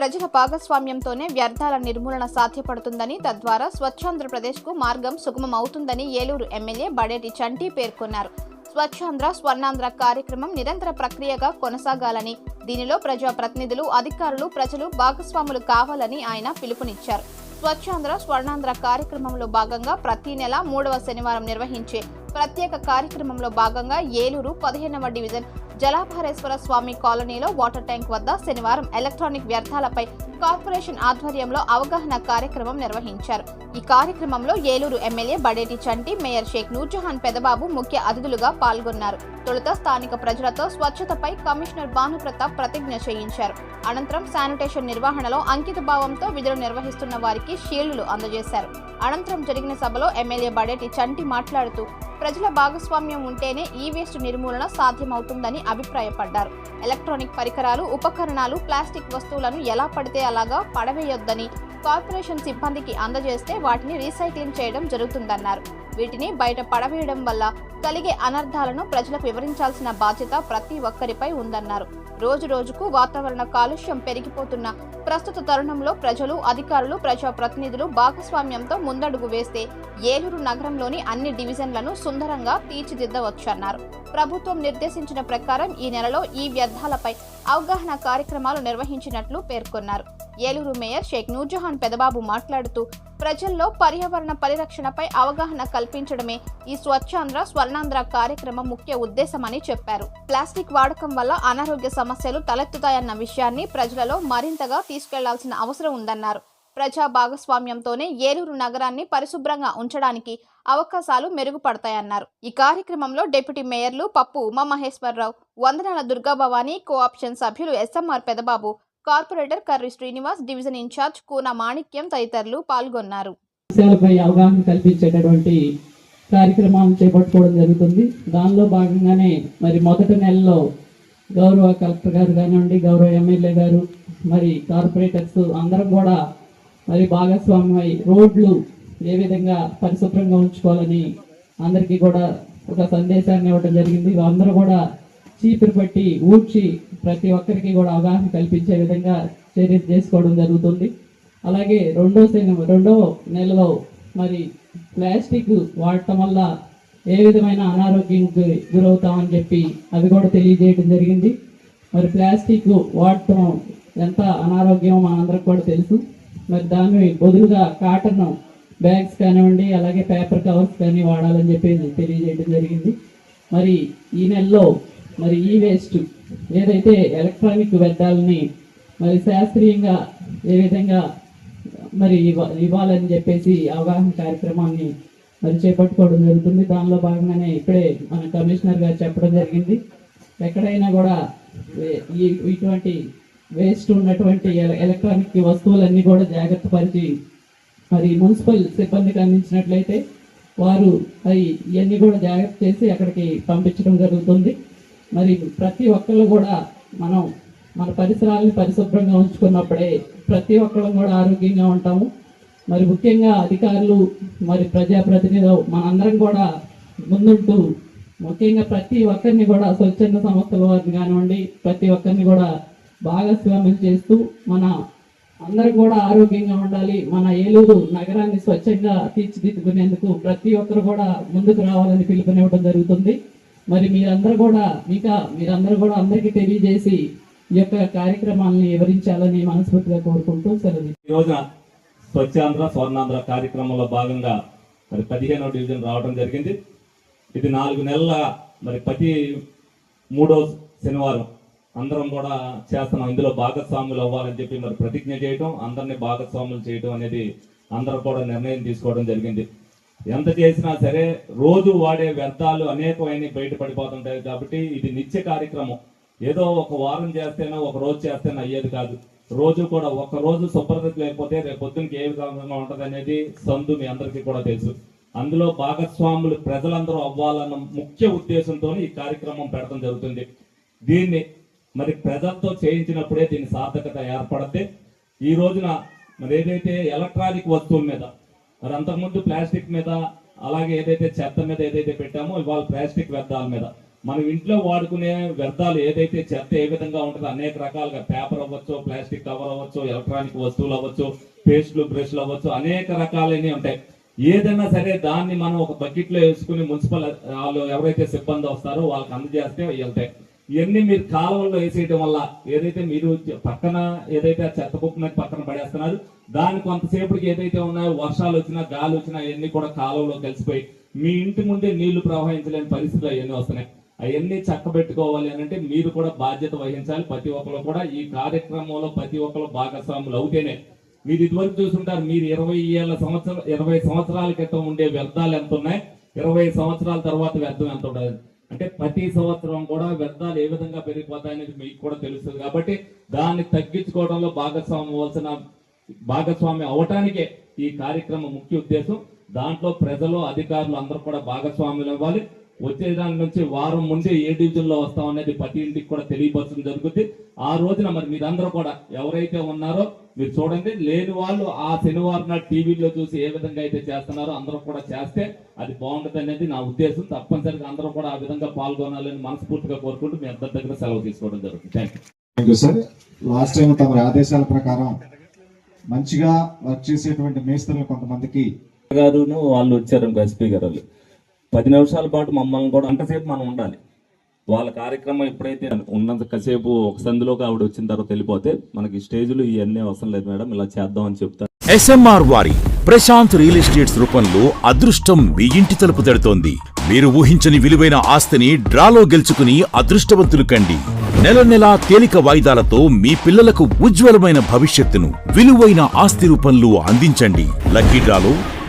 ప్రజల భాగస్వామ్యంతోనే వ్యర్థాల నిర్మూలన సాధ్యపడుతుందని తద్వారా స్వచ్ఛాంధ్రప్రదేశ్కు మార్గం సుగమం అవుతుందని ఏలూరు ఎమ్మెల్యే బడేటి చంటి పేర్కొన్నారు. స్వచ్ఛాంధ్ర స్వర్ణాంధ్ర కార్యక్రమం నిరంతర ప్రక్రియగా కొనసాగాలని దీనిలో ప్రజాప్రతినిధులు అధికారులు ప్రజలు భాగస్వాములు కావాలని ఆయన పిలుపునిచ్చారు. స్వచ్ఛాంధ్ర స్వర్ణాంధ్ర కార్యక్రమంలో భాగంగా ప్రతి నెల మూడవ శనివారం నిర్వహించే ప్రత్యేక కార్యక్రమంలో భాగంగా ఏలూరు పదిహేనవ డివిజన్ జలాభారేశ్వర స్వామి కాలనీలో వాటర్ ట్యాంక్ వద్ద శనివారం ఎలక్ట్రానిక్ వ్యర్థాలపై కార్పొరేషన్ ఆధ్వర్యంలో అవగాహన కార్యక్రమం నిర్వహించారు. ఈ కార్యక్రమంలో ఏలూరు ఎమ్మెల్యే బడేటి చంటి మేయర్ షేక్ నూర్జహాన్ పెదబాబు ముఖ్య అతిథులుగా పాల్గొన్నారు. తొలుత స్థానిక ప్రజలతో స్వచ్ఛతపై కమిషనర్ భానుప్రతాప్ ప్రతిజ్ఞ చేయించారు. అనంతరం శానిటేషన్ నిర్వహణలో అంకిత భావంతో విధులు నిర్వహిస్తున్న వారికి షీల్డ్లు అందజేశారు. అనంతరం జరిగిన సభలో ఎమ్మెల్యే బడేటి చంటి మాట్లాడుతూ ప్రజల భాగస్వామ్యం ఉంటేనే ఈ వేస్ట్ నిర్మూలన సాధ్యమవుతుందని అభిప్రాయపడ్డారు. ఎలక్ట్రానిక్ పరికరాలు ఉపకరణాలు ప్లాస్టిక్ వస్తువులను ఎలా పడితే అలాగా పడవేయొద్దని కార్పొరేషన్ సిబ్బందికి అందజేస్తే వాటిని రీసైక్లింగ్ చేయడం జరుగుతుందన్నారు. వీటిని బయట పడవేయడం వల్ల కలిగే అనర్థాలను ప్రజలకు వివరించాల్సిన బాధ్యత ప్రతి ఒక్కరిపై ఉందన్నారు. రోజు రోజుకు వాతావరణ కాలుష్యం పెరిగిపోతున్న ప్రస్తుత తరుణంలో ప్రజలు అధికారులు ప్రజాప్రతినిధులు భాగస్వామ్యంతో ముందడుగు వేస్తే ఏలూరు నగరంలోని అన్ని డివిజన్లను సుందరంగా తీర్చిదిద్దవచ్చన్నారు. ప్రభుత్వం నిర్దేశించిన ప్రకారం ఈ నెలలో ఈ వ్యర్థాలపై అవగాహన కార్యక్రమాలు నిర్వహించినట్లు పేర్కొన్నారు. ఏలూరు మేయర్ షేక్ నూర్జహాన్ పెదబాబు మాట్లాడుతూ ప్రజల్లో పర్యావరణ పరిరక్షణపై అవగాహన కల్పించడమే ఈ స్వచ్ఛాంధ్ర స్వర్ణాంధ్ర కార్యక్రమం ముఖ్య ఉద్దేశమని చెప్పారు. ప్లాస్టిక్ వాడకం వల్ల అనారోగ్య సమస్యలు తలెత్తుతాయన్న విషయాన్ని ప్రజలలో మరింతగా తీసుకెళ్ళాల్సిన అవసరం ఉందన్నారు. ప్రజా భాగస్వామ్యంతోనే ఏలూరు నగరాన్ని పరిశుభ్రంగా ఉంచడానికి అవకాశాలు మెరుగుపడతాయన్నారు. ఈ కార్యక్రమంలో డిప్యూటీ మేయర్లు పప్పు ఉమామహేశ్వరరావు వందనాల దుర్గాభవాని కోఆప్షన్ సభ్యులు SMR Pedababu corporator Karri Srinivas division incharge Kuna Manikyam తదితరులు పాల్గొన్నారు. విషయాలపై అవగాహన కల్పించేటటువంటి కార్యక్రమాలను చేపట్టుకోవడం జరుగుతుంది. దానిలో భాగంగానే మరి మొదటి నెలలో గౌరవ కలెక్టర్ గారు కానివ్వండి గౌరవ ఎమ్మెల్యే గారు మరి కార్పొరేటర్స్ అందరం కూడా మరి భాగస్వామ్యమై రోడ్లు ఏ విధంగా పరిశుభ్రంగా ఉంచుకోవాలని అందరికీ కూడా ఒక సందేశాన్ని ఇవ్వడం జరిగింది. అందరూ కూడా చీపురు పట్టి ఊడ్చి ప్రతి ఒక్కరికి కూడా అవగాహన కల్పించే విధంగా చర్యలు చేసుకోవడం జరుగుతుంది. అలాగే రెండో రెండో నెలలో మరి ప్లాస్టిక్ వాడటం వల్ల ఏ విధమైన అనారోగ్యంకి గురవుతామని చెప్పి అది కూడా తెలియజేయడం జరిగింది. మరి ప్లాస్టిక్ వాడటం ఎంత అనారోగ్యం మనందరికి కూడా తెలుసు. మరి దాన్ని బదులుగా కాటన్ బ్యాగ్స్ కానివ్వండి అలాగే పేపర్ కవర్స్ కానీ వాడాలని చెప్పి తెలియజేయడం జరిగింది. మరి ఈ నెలలో మరి ఈ వేస్ట్ ఏదైతే ఎలక్ట్రానిక్ వ్యర్థాలని మరి శాస్త్రీయంగా ఏ విధంగా మరి ఇవ్వాలని చెప్పేసి అవగాహన కార్యక్రమాన్ని మరి చేపట్టుకోవడం జరుగుతుంది. దానిలో భాగంగానే ఇప్పుడే మన కమిషనర్ గారు చెప్పడం జరిగింది. ఎక్కడైనా కూడా ఈ ఇటువంటి వేస్ట్ ఉన్నటువంటి ఎల- ఎలక్ట్రానిక్ వస్తువులన్నీ కూడా జాగ్రత్త పరిచి మరి మున్సిపల్ సిబ్బందికి అందించినట్లయితే వారు అవి ఇవన్నీ కూడా జాగ్రత్త చేసి అక్కడికి పంపించడం జరుగుతుంది. మరి ప్రతి ఒక్కళ్ళు కూడా మనం మన పరిసరాలను పరిశుభ్రంగా ఉంచుకున్నప్పుడే ప్రతి ఒక్కళ్ళం కూడా ఆరోగ్యంగా ఉంటాము. మరి ముఖ్యంగా అధికారులు మరి ప్రజాప్రతినిధులు మనందరం కూడా ముందుంటూ ముఖ్యంగా ప్రతి ఒక్కరిని కూడా స్వచ్ఛంద సంస్థల వారిని కానివ్వండి ప్రతి ఒక్కరిని కూడా భాగస్వామ్యం చేస్తూ మన అందరం కూడా ఆరోగ్యంగా ఉండాలి. మన ఏలూరు నగరాన్ని స్వచ్ఛంగా తీర్చిదిద్దుకునేందుకు ప్రతి ఒక్కరు కూడా ముందుకు రావాలని పిలుపునివ్వడం జరుగుతుంది. మరి మీరందరూ కూడా ఇంకా మీరందరూ కూడా అందరికీ తెలియజేసి ఈ యొక్క కార్యక్రమాలను వివరించాలని మనస్ఫూర్తిగా కోరుకుంటూ సెలవు. ఈ రోజున స్వచ్ఛాంధ్ర స్వర్ణాంధ్ర కార్యక్రమంలో భాగంగా మరి పదిహేనో డివిజన్ రావడం జరిగింది. ఇది నాలుగు నెలల మరి ప్రతి మూడో శనివారం అందరం కూడా చేస్తున్నాం. ఇందులో భాగస్వాములు అవ్వాలని చెప్పి మరి ప్రతిజ్ఞ చేయటం అందరినీ భాగస్వాములు చేయటం అనేది అందరూ కూడా నిర్ణయం తీసుకోవడం జరిగింది. ఎంత చేసినా సరే రోజు వాడే వ్యర్థాలు అనేకమైన బయటపడిపోతుంటాయి కాబట్టి ఇది నిత్య కార్యక్రమం. ఏదో ఒక వారం చేస్తేనో ఒక రోజు చేస్తేనో అయ్యేది కాదు. రోజు కూడా ఒక రోజు శుభ్రత లేకపోతే రేపు పొద్దునకి ఏ విధంగా ఉంటుంది అనేది సందు మీ అందరికీ కూడా తెలుసు. అందులో భాగస్వాములు ప్రజలందరూ అవ్వాలన్న ముఖ్య ఉద్దేశంతో ఈ కార్యక్రమం పెడతం జరుగుతుంది. దీన్ని మరి ప్రజలతో చేయించినప్పుడే దీని సార్థకత ఏర్పడితే ఈ రోజున మరి ఏదైతే ఎలక్ట్రానిక్ వస్తువుల మీద మరి అంతకుముందు ప్లాస్టిక్ మీద అలాగే ఏదైతే చెత్త మీద ఏదైతే పెట్టామో ఇవాళ ప్లాస్టిక్ వ్యర్థాల మీద. మనం ఇంట్లో వాడుకునే వ్యర్థాలు ఏదైతే చెత్త ఏ విధంగా ఉంటుందో అనేక రకాలుగా పేపర్ అవ్వచ్చు ప్లాస్టిక్ కవర్ అవ్వచ్చు ఎలక్ట్రానిక్ వస్తువులు అవ్వచ్చు పేస్ట్లు బ్రష్లు అవ్వచ్చు అనేక రకాలైనవి ఉంటాయి. ఏదైనా సరే దాన్ని మనం ఒక బకెట్లో వేసుకుని మున్సిపల్ వాళ్ళు ఎవరైతే సిబ్బంది వస్తారో వాళ్ళకి అందజేస్తే వెళ్తాయి. ఇవన్నీ మీరు కాలువల్లో వేసేయడం వల్ల ఏదైతే మీరు పక్కన ఏదైతే చెత్త కుప్ప పక్కన పడేస్తున్నారు దాని కొంతసేపటికి ఏదైతే ఉన్నాయో వర్షాలు వచ్చినా గాలి వచ్చినా అవన్నీ కూడా కాలువలో కలిసిపోయి మీ ఇంటి ముందే నీళ్ళు ప్రవహించలేని పరిస్థితులు అవన్నీ వస్తున్నాయి. అవన్నీ చక్కబెట్టుకోవాలి అని అంటే మీరు కూడా బాధ్యత వహించాలి. ప్రతి ఒక్కరు కూడా ఈ కార్యక్రమంలో ప్రతి ఒక్కరు భాగస్వాములు అవుతేనే. మీరు ఇదివరకు చూసుంటారు మీరు ఇరవై ఏళ్ళ సంవత్సరం ఇరవై సంవత్సరాల క్రితం ఉండే వ్యర్థాలు ఎంత ఉన్నాయి ఇరవై సంవత్సరాల తర్వాత వ్యర్థం ఎంత ఉండదు అంటే ప్రతి సంవత్సరం కూడా వ్యర్థాలు ఏ విధంగా పెరిగిపోతాయనేది మీకు కూడా తెలుస్తుంది. కాబట్టి దాన్ని తగ్గించుకోవడంలో భాగస్వామ్యం అవ్వాల్సిన భాగస్వామి అవటానికే ఈ కార్యక్రమం ముఖ్య ఉద్దేశం. దాంట్లో ప్రజలు అధికారులు అందరూ కూడా భాగస్వాములు ఇవ్వాలి వచ్చే దాని నుంచి వారం ముందే ఏ డివిజన్లో వస్తాం అనేది ప్రతి ఇంటికి కూడా తెలియపరచడం జరుగుతుంది. ఆ రోజున మరి మీరందరూ కూడా ఎవరైతే ఉన్నారో మీరు చూడండి లేని వాళ్ళు ఆ శనివారం నాడు టీవీలో చూసి ఏ విధంగా అయితే చేస్తున్నారో అందరూ కూడా చేస్తే అది బాగుంటుంది అనేది నా ఉద్దేశం. తప్పనిసరిగా అందరూ కూడా ఆ విధంగా పాల్గొనాలని మనస్ఫూర్తిగా కోరుకుంటూ మీ అందరి దగ్గర సెలవు తీసుకోవడం జరుగుతుంది. Thank you sir last time తమ ఆదేశాల ప్రకారం మంచిగా వర్క్ చేసేటువంటి మేస్త్రులు కొంతమందికి గారును వాళ్ళు వచ్చారు ఎస్పీ గారు వాళ్ళు. పది నిమిషాల పాటు మమ్మల్ని కూడా అంతసేపు మనం ఉండాలి. వాళ్ళ కార్యక్రమం ఎప్పుడైతే ఉన్నంత కాసేపు ఒక సందులోకి ఆవిడ వచ్చిన తర్వాత వెళ్ళిపోతే మనకి స్టేజ్లు ఇవన్నీ అవసరం లేదు మేడం ఇలా చేద్దాం అని చెప్తాను ఎస్ఎంఆర్ వారి ప్రశాంత్ రియల్ ఎస్టేట్స్ రూపంలో అదృష్టం మీ ఇంటి తలుపు తడుతోంది. మీరు ఊహించని విలువైన ఆస్తిని డ్రాలో గెలుచుకుని అదృష్టవంతులు కండి. నెల నెలా తేలిక వాయిదాలతో మీ పిల్లలకు ఉజ్వలమైన భవిష్యత్తును విలువైన ఆస్తి రూపంలో అందించండి. లక్కీ డ్రాలో